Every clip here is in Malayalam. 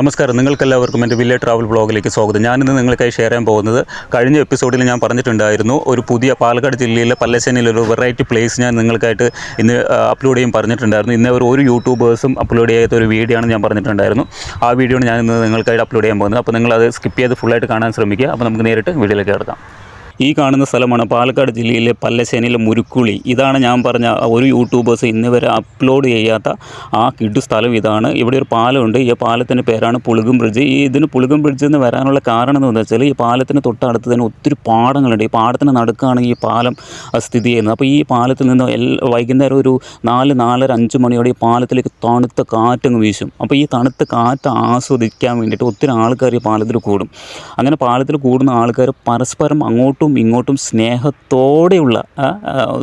നമസ്കാരം. നിങ്ങൾക്കെല്ലാവർക്കും എന്റെ വില്ലേ ട്രാവൽ ബ്ലോഗിലേക്ക് സ്വാഗതം. ഞാനിന്ന് നിങ്ങൾക്കായി ഷെയർ ചെയ്യാൻ പോകുന്നത് കഴിഞ്ഞ എപ്പിസോഡിൽ ഞാൻ പറഞ്ഞിട്ടുണ്ടായിരുന്നു ഒരു പുതിയ പാലക്കാട് ജില്ലയിലെ പല്ലശ്ശേനിയിലെ ഒരു വെറൈറ്റി പ്ലേസ് ഞാൻ നിങ്ങൾക്കായിട്ട് ഇന്ന് അപ്ലോഡ് ചെയ്യും പറഞ്ഞിട്ടുണ്ടായിരുന്നു. ഇന്ന് ഒരു യൂട്യൂബേഴ്സും അപ്ലോഡ് ചെയ്യാത്ത ഒരു വീഡിയോ ആണ് ഞാൻ പറഞ്ഞിട്ടുണ്ടായിരുന്നു. ആ വീഡിയോ ആണ് ഞാൻ ഇന്ന് നിങ്ങൾക്കായിട്ട് അപ്ലോഡ് ചെയ്യാൻ പോകുന്നത്. അപ്പോൾ നിങ്ങൾ അത് സ്കിപ്പ് ചെയ്ത് ഫുള്ളായിട്ട് കാണാൻ ശ്രമിക്കുക. അപ്പോൾ നമുക്ക് നേരിട്ട് വീഡിയോയിലേക്ക് കിടക്കാം. ഈ കാണുന്ന സ്ഥലമാണ് പാലക്കാട് ജില്ലയിലെ പല്ലശ്ശേനിയിലെ മുരുക്കുളി. ഇതാണ് ഞാൻ പറഞ്ഞ ഒരു യൂട്യൂബേഴ്സ് ഇന്ന് വരെ അപ്ലോഡ് ചെയ്യാത്ത ആ കിഡു സ്ഥലം ഇതാണ്. ഇവിടെ ഒരു പാലമുണ്ട്. ഈ പാലത്തിന്റെ പേരാണ് പുളുകും ബ്രിഡ്ജ്. ഈ ഇതിന് പുളുകും ബ്രിഡ്ജ് എന്ന് വരാനുള്ള കാരണം എന്ന് വെച്ചാൽ ഈ പാലത്തിന് തൊട്ടടുത്ത് തന്നെ ഒത്തിരി പാടങ്ങളുണ്ട്. ഈ പാടത്തിന് നടുക്കാണ് ഈ പാലം സ്ഥിതി ചെയ്യുന്നത്. അപ്പോൾ ഈ പാലത്തിൽ നിന്ന് എല്ലാ വൈകുന്നേരം ഒരു നാല് നാലര അഞ്ച് മണിയോടെ ഈ പാലത്തിലേക്ക് തണുത്ത കാറ്റങ്ങ് വീശും. അപ്പോൾ ഈ തണുത്ത കാറ്റ് ആസ്വദിക്കാൻ വേണ്ടിയിട്ട് ഒത്തിരി ആൾക്കാർ ഈ പാലത്തിൽ കൂടും. അങ്ങനെ പാലത്തിൽ കൂടുന്ന ആൾക്കാർ പരസ്പരം അങ്ങോട്ടും ഇങ്ങോട്ടും സ്നേഹത്തോടെയുള്ള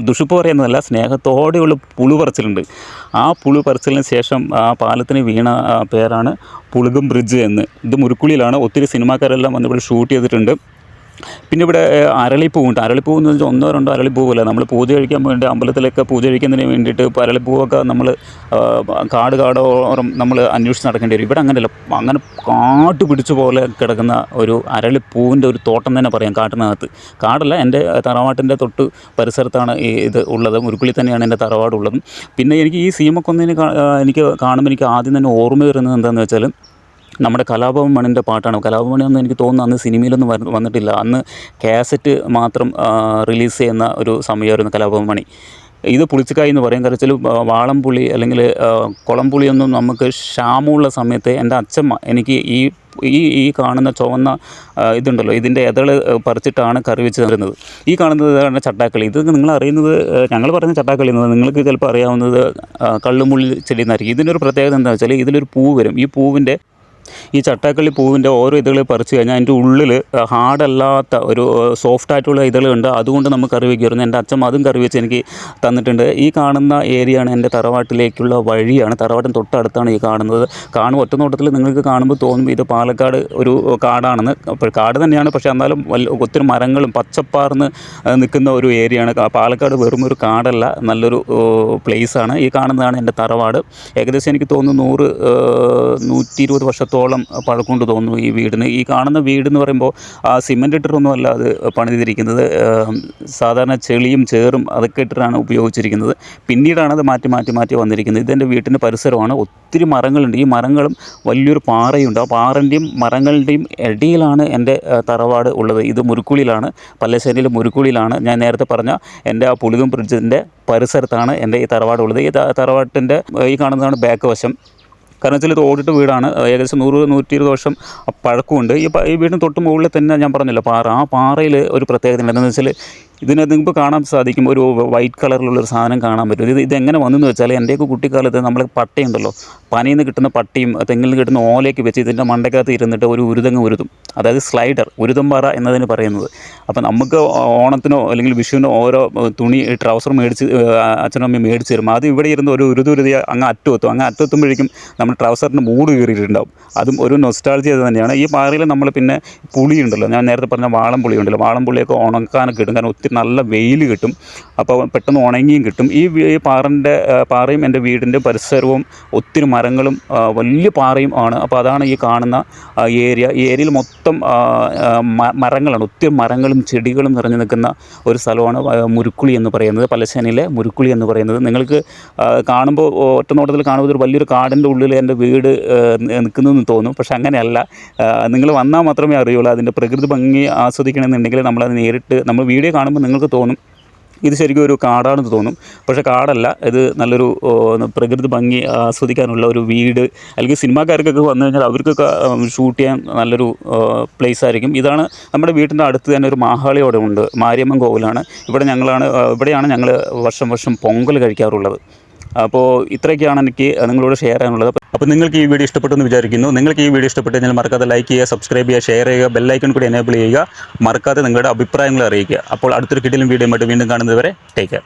ദുഷിപ്പ് പറയുന്നതല്ല സ്നേഹത്തോടെയുള്ള പുളി പറച്ചിലുണ്ട് ആ പുളി പറച്ചിലിന് ശേഷം ആ പാലത്തിന് വീണ പേരാണ് പുളുകും ബ്രിഡ്ജ് എന്ന്. ഇത് മുരുക്കുളിയിലാണ്. ഒത്തിരി സിനിമാക്കാരെല്ലാം വന്നിവിടെ ഷൂട്ട് ചെയ്തിട്ടുണ്ട്. പിന്നെ ഇവിടെ അരളിപ്പൂവുണ്ട് അരളിപ്പൂ എന്ന് വെച്ചാൽ ഒന്നോ രണ്ടോ അരളിപ്പൂവല്ല നമ്മൾ പൂജ കഴിക്കാൻ വേണ്ടി അമ്പലത്തിലൊക്കെ പൂജ കഴിക്കുന്നതിന് വേണ്ടിയിട്ട് ഇപ്പോൾ അരളിപ്പൂവൊക്കെ നമ്മൾ കാട് കാടോറും നമ്മൾ അന്വേഷിച്ച് നടക്കേണ്ടി വരും. ഇവിടെ അങ്ങനെയല്ല. അങ്ങനെ കാട്ട് പിടിച്ച പോലെ കിടക്കുന്ന ഒരു അരളിപ്പൂവിന്റെ ഒരു തോട്ടം തന്നെ പറയാം കാട്ടിനകത്ത്. കാടല്ല എന്റെ തറവാട്ടിന്റെ തൊട്ട് പരിസരത്താണ് ഈ ഇത് ഉള്ളത്. ഉരുക്കുളി തന്നെയാണ് എന്റെ തറവാടുള്ളതും. പിന്നെ എനിക്ക് ഈ സീമക്കൊന്നിന് എനിക്ക് കാണുമ്പോൾ എനിക്ക് ആദ്യം തന്നെ ഓർമ്മ വരുന്നത് എന്താണെന്ന് വെച്ചാൽ നമ്മുടെ കലാഭവൻ മണിന്റെ പാട്ടാണ്. കലാഭവൻ മണി എനിക്ക് തോന്നുന്നു അന്ന് സിനിമയിലൊന്നും വന്നിട്ടില്ല. അന്ന് കാസറ്റ് മാത്രം റിലീസ് ചെയ്യുന്ന ഒരു സമയമായിരുന്നു കലാഭവൻ മണി. ഇത് പുളിച്ചക്കായി എന്ന് പറയും. കരച്ചിൽ വാളംപുളി അല്ലെങ്കിൽ കുളംപുളിയൊന്നും നമുക്ക് ക്ഷാമമുള്ള സമയത്ത് എന്റെ അച്ഛമ്മ എനിക്ക് ഈ ഈ ഈ കാണുന്ന ചുവന്ന ഇതുണ്ടല്ലോ ഇതിന്റെ ഇതൾ പറിച്ചിട്ടാണ് കറി വെച്ച് തരുന്നത്. ഈ കാണുന്നത് ചട്ടാക്കളി. ഇത് നിങ്ങൾ അറിയുന്നത് ഞങ്ങൾ പറയുന്ന ചട്ടാക്കളി എന്നത് നിങ്ങൾക്ക് ചിലപ്പോൾ അറിയാവുന്നത് കള്ളുമുള്ളി ചെടി എന്നായിരിക്കും ഇതിന്റെ ഒരു പ്രത്യേകത എന്താണെന്ന് വെച്ചാൽ ഇതിലൊരു പൂ വരും. ഈ പൂവിന്റെ ഈ ചട്ടാക്കളി പൂവിന്റെ ഓരോ ഇതൾ പറിച്ചു കഴിഞ്ഞാൽ അതിന്റെ ഉള്ളിൽ ഹാർഡല്ലാത്ത ഒരു സോഫ്റ്റ് ആയിട്ടുള്ള ഇതളുണ്ട് അതുകൊണ്ട് നമുക്ക് കറി വയ്ക്കുമായിരുന്നു എന്റെ അച്ഛൻ അതും കറി വെച്ച് എനിക്ക് തന്നിട്ടുണ്ട്. ഈ കാണുന്ന ഏരിയയാണ് എന്റെ തറവാട്ടിലേക്കുള്ള വഴിയാണ്. തറവാട്ടിന് തൊട്ടടുത്താണ് ഈ കാണുന്നത്. കാണുമ്പോൾ ഒറ്റ നോട്ടത്തിൽ നിങ്ങൾക്ക് കാണുമ്പോൾ തോന്നും ഇത് പാലക്കാട് ഒരു കാടാണെന്ന്. കാട് തന്നെയാണ്. പക്ഷേ എന്നാലും വല്ല ഒത്തിരി മരങ്ങളും പച്ചപ്പാർന്ന് നിൽക്കുന്ന ഒരു ഏരിയയാണ്. പാലക്കാട് വെറും ഒരു കാടല്ല. നല്ലൊരു പ്ലേസാണ് ഈ കാണുന്നതാണ് എന്റെ തറവാട്. ഏകദേശം എനിക്ക് തോന്നുന്നു നൂറ് നൂറ്റി ഇരുപത് വർഷത്തോളം പഴക്കമുണ്ട് തോന്നുന്നു ഈ വീടിന്. ഈ കാണുന്ന വീട് എന്ന് പറയുമ്പോൾ ആ സിമെന്റ് ഇട്ടിട്ടൊന്നും അല്ല അത് പണിതിരിക്കുന്നത് സാധാരണ ചെളിയും ചേറും അതൊക്കെ ഇട്ടിട്ടാണ് ഉപയോഗിച്ചിരിക്കുന്നത്. പിന്നീടാണ് അത് മാറ്റി മാറ്റി മാറ്റി വന്നിരിക്കുന്നത്. ഇതെന്റെ വീട്ടിന്റെ പരിസരമാണ്. ഒത്തിരി മരങ്ങളുണ്ട്. ഈ മരങ്ങളും വലിയൊരു പാറയുണ്ട്. ആ പാറന്റെയും മരങ്ങളുടെയും ഇടയിലാണ് എന്റെ തറവാട് ഉള്ളത്. ഇത് മുരുക്കുളിയിലാണ് പല്ലശ്ശേരിയിലെ മുരുക്കുളിയിലാണ് ഞാൻ നേരത്തെ പറഞ്ഞ എന്റെ ആ പുളികം ബ്രിഡ്ജിന്റെ പരിസരത്താണ് എന്റെ ഈ തറവാട് ഉള്ളത്. ഈ തറവാട്ടിന്റെ ഈ കാണുന്നതാണ് ബാക്ക് വശം. കാരണം വെച്ചാൽ ഇത് ഓടിട്ട് വീടാണ്. ഏകദേശം നൂറ് നൂറ്റി ഇരുപത് വർഷം പഴക്കമുണ്ട്. ഈ ഈ വീടിന് തൊട്ട് മുകളിൽ തന്നെ ഞാൻ പറഞ്ഞല്ലോ പാറ. ആ പാറയിൽ ഒരു പ്രത്യേകത ഉണ്ട് എന്താണെന്ന് വെച്ചാൽ ഇതിനെ നിങ്ങൾക്ക് കാണാൻ സാധിക്കും. ഒരു വൈറ്റ് കളറിലുള്ള ഒരു സാധനം കാണാൻ പറ്റും. ഇത് ഇതെങ്ങനെ വന്നെന്ന് വെച്ചാൽ എന്റെയൊക്കെ കുട്ടിക്കാലത്ത് നമ്മൾ പട്ടയുണ്ടല്ലോ. പനയിൽ നിന്ന് കിട്ടുന്ന പട്ടിയും തെങ്ങിൽ നിന്ന് കിട്ടുന്ന ഓലയൊക്കെ വെച്ച് ഇതിന്റെ മണ്ടക്കകത്ത് ഇരുന്നിട്ട് ഒരു ഉരുതങ്ങ് ഉരുതും. അതായത് സ്ലൈഡർ ഉരുതമ്പാറ എന്നതിന് പറയുന്നത്. അപ്പം നമുക്ക് ഓണത്തിനോ അല്ലെങ്കിൽ വിഷുവിനോ ഓരോ തുണി ട്രൗസർ മേടിച്ച് അച്ഛനും അമ്മയും മേടിച്ച് തരും അത് ഇവിടെ ഇരുന്ന് ഒരു ഉരുതുരുതി അങ്ങ് അറ്റമെത്തും അങ്ങ് അറ്റെത്തുമ്പോഴേക്കും നമ്മൾ ട്രൗസറിന് മൂട് കീറിയിട്ടുണ്ടാവും. അതും ഒരു നൊസ്റ്റാൾജി അത് തന്നെയാണ്. ഈ പാറയിൽ നമ്മൾ പിന്നെ പുളിയുണ്ടല്ലോ. ഞാൻ നേരത്തെ പറഞ്ഞ വാളം പുളിയുണ്ടല്ലോ വാളം പുളിയൊക്കെ ഉണക്കാനൊക്കെ ഇടും. കാരണം ഒത്തിരി നല്ല വെയിൽ കിട്ടും. അപ്പോൾ പെട്ടെന്ന് ഉണങ്ങിയും കിട്ടും. ഈ പാറന്റെ പാറയും എന്റെ വീടിന്റെ പരിസരവും ഒത്തിരി മരങ്ങളും വലിയ പാറയും ആണ്. അപ്പോൾ അതാണ് ഈ കാണുന്ന ഏരിയ. ഈ ഏരിയയിൽ മൊത്തം മരങ്ങളാണ്. ഒത്തിരി മരങ്ങളും ചെടികളും നിറഞ്ഞു നിൽക്കുന്ന ഒരു സ്ഥലമാണ് മുരുക്കുളി എന്ന് പറയുന്നത്. പലശ്ശേനിയിലെ മുരുക്കുളി എന്ന് പറയുന്നത്. നിങ്ങൾക്ക് കാണുമ്പോൾ ഒറ്റനോട്ടത്തിൽ കാണുമ്പോൾ ഒരു വലിയൊരു കാടിന്റെ ഉള്ളിൽ എന്റെ വീട് നിൽക്കുന്നതെന്ന് തോന്നും. പക്ഷെ അങ്ങനെയല്ല. നിങ്ങൾ വന്നാൽ മാത്രമേ അറിയുള്ളൂ. അതിന്റെ പ്രകൃതി ഭംഗി ആസ്വദിക്കണമെന്നുണ്ടെങ്കിൽ നമ്മളത് നേരിട്ട് നമ്മൾ വീഡിയോ കാണുമ്പോൾ നിങ്ങൾക്ക് തോന്നും ഇത് ശരിക്കും ഒരു കാടാണെന്ന് തോന്നും. പക്ഷേ കാടല്ല ഇത് നല്ലൊരു പ്രകൃതി ഭംഗി ആസ്വദിക്കാനുള്ള ഒരു വീട്. അല്ലെങ്കിൽ സിനിമാക്കാർക്കൊക്കെ വന്നു കഴിഞ്ഞാൽ അവർക്കൊക്കെ ഷൂട്ട് ചെയ്യാൻ നല്ലൊരു പ്ലേസ് ആയിരിക്കും. ഇതാണ് നമ്മുടെ വീട്ടിന്റെ അടുത്ത് തന്നെ ഒരു മാഹാളി അവിടെ ഉണ്ട് മാരിയമ്മൻ കോവിലാണ്. ഇവിടെ ഞങ്ങളാണ് ഇവിടെയാണ് ഞങ്ങൾ വർഷം വർഷം പൊങ്കൽ കഴിക്കാറുള്ളത്. അപ്പോൾ ഇത്രയൊക്കെയാണ് എനിക്ക് നിങ്ങളോട് ഷെയർ ചെയ്യാനുള്ളത്. അപ്പോൾ നിങ്ങൾക്ക് ഈ വീഡിയോ ഇഷ്ടപ്പെട്ടെന്ന് വിചാരിക്കുന്നു. നിങ്ങൾക്ക് ഈ വീഡിയോ ഇഷ്ടപ്പെട്ട് കഴിഞ്ഞാൽ മറക്കാതെ ലൈക്ക് ചെയ്യുക സബ്സ്ക്രൈബ് ചെയ്യുക ഷെയർ ചെയ്യുക ബെല്ലൈക്കൺ കൂടി എനേബിൾ ചെയ്യുക. മറക്കാതെ നിങ്ങളുടെ അഭിപ്രായങ്ങൾ അറിയിക്കുക. അപ്പോൾ അടുത്തൊരു കിടിലും വീഡിയോ ആയിട്ട് വീണ്ടും കാണുന്നത് വരെ ടേക്ക് കെയർ